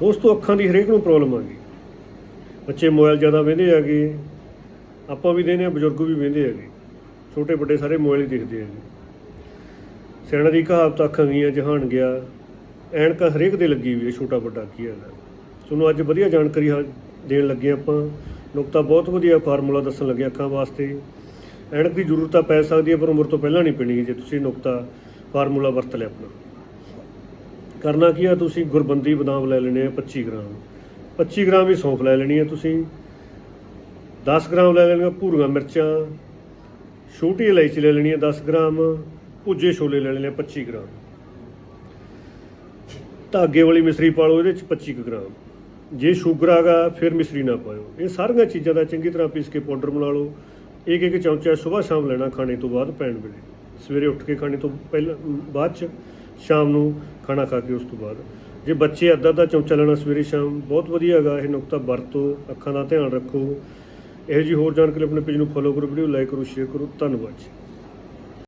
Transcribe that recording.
ਦੋਸਤੋ ਅੱਖਾਂ ਦੀ ਹਰੇਕ ਨੂੰ ਪ੍ਰੋਬਲਮ ਆ ਗਈ। ਬੱਚੇ ਮੋਬਾਈਲ ਜ਼ਿਆਦਾ ਵੇਂਦੇ ਹੈਗੇ, ਆਪਾਂ ਵੀ ਦੇਨੇ ਆ ਬਜ਼ੁਰਗ ਵੀ ਵੇਂਦੇ ਹੈਗੇ। ਛੋਟੇ ਵੱਡੇ ਸਾਰੇ ਮੋਬਾਈਲ ਹੀ ਦੇਖਦੇ ਹੈਗੇ। ਸਿਆਣਾ ਦੀ ਕਹਾਵਤ ਅੱਖਾਂ ਗਈਆਂ, ਜਹਾਨ ਗਿਆ। ਐਨਕ ਹਰੇਕ ਦੇ ਲੱਗੀ ਹੋਈ ਹੈ, ਛੋਟਾ ਵੱਡਾ ਕੀ ਹੈਗਾ ਤੁਹਾਨੂੰ ਅੱਜ ਵਧੀਆ ਜਾਣਕਾਰੀ ਹਾ- ਦੇਣ ਲੱਗੇ ਆਪਾਂ। ਨੁਕਤਾ ਬਹੁਤ ਵਧੀਆ ਫਾਰਮੂਲਾ ਦੱਸਣ ਲੱਗੇ ਅੱਖਾਂ ਵਾਸਤੇ। ਐਨਕ ਦੀ ਜ਼ਰੂਰਤ ਤਾਂ ਪੈ ਸਕਦੀ ਹੈ, ਪਰ ਉਮਰ ਤੋਂ ਪਹਿਲਾਂ ਨਹੀਂ ਪੈਣੀ ਜੇ ਤੁਸੀਂ ਨੁਕਤਾ ਫਾਰਮੂਲਾ ਵਰਤ ਲਿਆ ਆਪਣਾ। ਕਰਨਾ ਕੀ ਆ, ਤੁਸੀਂ ਗੁਰਬੰਦੀ ਬਦਾਮ ਲੈ ਲੈਣੇ ਆ 25 ਗ੍ਰਾਮ। 25 ਗ੍ਰਾਮ ਹੀ ਸੌਂਫ ਲੈ ਲੈਣੀ ਹੈ ਤੁਸੀਂ। 10 ਗ੍ਰਾਮ ਲੈ ਲੈਣੀਆਂ ਭੂਰੀਆਂ ਮਿਰਚਾਂ। ਛੋਟੀ ਇਲਾਇਚੀ ਲੈ ਲੈਣੀ ਹੈ 10 ਗ੍ਰਾਮ। ਭੁੱਜੇ ਛੋਲੇ ਲੈ ਲੈਣੇ ਆ 25 ਗ੍ਰਾਮ। ਧਾਗੇ ਵਾਲੀ ਮਿਸਰੀ ਪਾ ਲਓ, ਇਹਦੇ ਚ 25 ਕੁ ਗ੍ਰਾਮ। ਜੇ ਸ਼ੂਗਰ ਆਗਾ ਫਿਰ ਮਿਸਰੀ ਨਾ ਪਾਇਓ। ਇਹ ਸਾਰੀਆਂ ਚੀਜ਼ਾਂ ਦਾ ਚੰਗੀ ਤਰ੍ਹਾਂ ਪੀਸ ਕੇ ਪਾਊਡਰ ਬਣਾ ਲਓ। ਇੱਕ ਇੱਕ ਚਮਚਾ ਸਵੇਰ ਸ਼ਾਮ ਲੈਣਾ ਖਾਣੇ ਤੋਂ ਬਾਅਦ ਪੈਣ ਵੇਲੇ। ਸਵੇਰੇ ਉੱਠ ਕੇ ਖਾਣੇ ਤੋਂ ਪਹਿਲਾਂ, ਬਾਅਦ ਚ ਸ਼ਾਮ ਨੂੰ ਖਾਣਾ ਖਾ ਕੇ ਉਸ ਤੋਂ ਬਾਅਦ। ਜੇ ਬੱਚੇ ਅੱਧਾ ਅੱਧਾ ਚਮਚਾ ਲੈਣਾ ਸਵੇਰੇ ਸ਼ਾਮ, ਬਹੁਤ ਵਧੀਆ ਹੈਗਾ ਇਹ ਨੁਕਤਾ। ਵਰਤੋ, ਅੱਖਾਂ ਦਾ ਧਿਆਨ ਰੱਖੋ। ਇਹੋ ਜਿਹੀ ਹੋਰ ਜਾਣਕਾਰੀ ਆਪਣੇ ਪੇਜ ਨੂੰ ਫੋਲੋ ਕਰੋ ਵੀਡੀਓ ਲਾਈਕ ਕਰੋ ਸ਼ੇਅਰ ਕਰੋ। ਧੰਨਵਾਦ ਜੀ।